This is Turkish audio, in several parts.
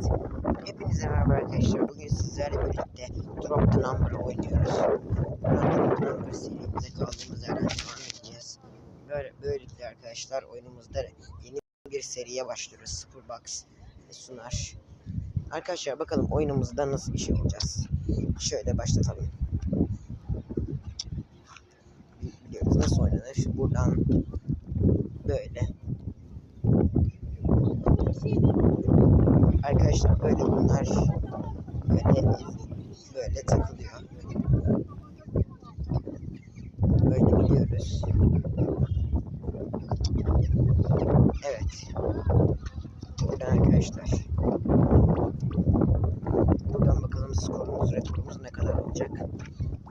Evet. Hepinize merhaba arkadaşlar. Bugün sizlerle birlikte Drop the Number oynuyoruz. Drop the Number serimize kaldığımız yerden devam edeceğiz. Böyle, böylelikle arkadaşlar oyunumuzda yeni bir seriye başlıyoruz. Sıfır Box sunar. Arkadaşlar bakalım oyunumuzda nasıl bir şey olacağız. Şöyle başlatalım. Biliyoruz nasıl oynanır. Buradan böyle Arkadaşlar böyle bunlar böyle böyle takılıyor. Böyle gidiyoruz. Evet. Buradan arkadaşlar. Buradan bakalım skorumuz, rekorumuz ne kadar olacak.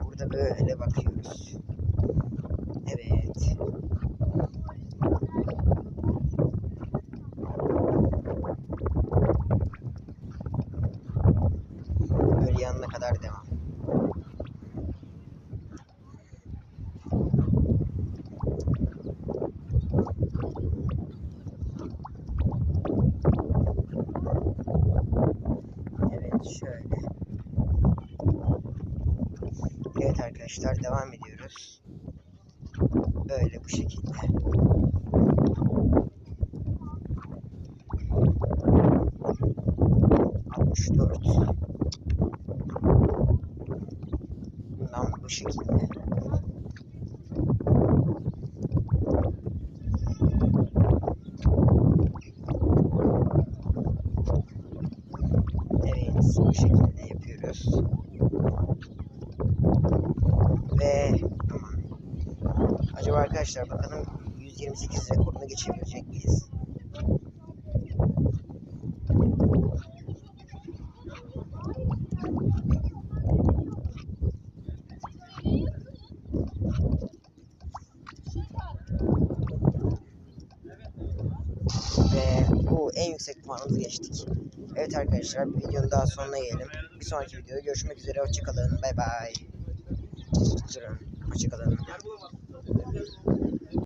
Burada böyle bakıyoruz. Evet. Böyle yanına kadar devam. Evet şöyle. Evet arkadaşlar devam ediyoruz. Böyle bu şekilde. Bu şekilde. Evet, bu şekilde yapıyoruz. Ve. Acaba arkadaşlar bakalım 128 rekorunu geçebilecek miyiz? Ve bu en yüksek puanımızı geçtik. Evet arkadaşlar bir videonun daha sonuna gelelim. Bir sonraki videoda görüşmek üzere. Hoşçakalın. Bay bay. Hoşçakalın.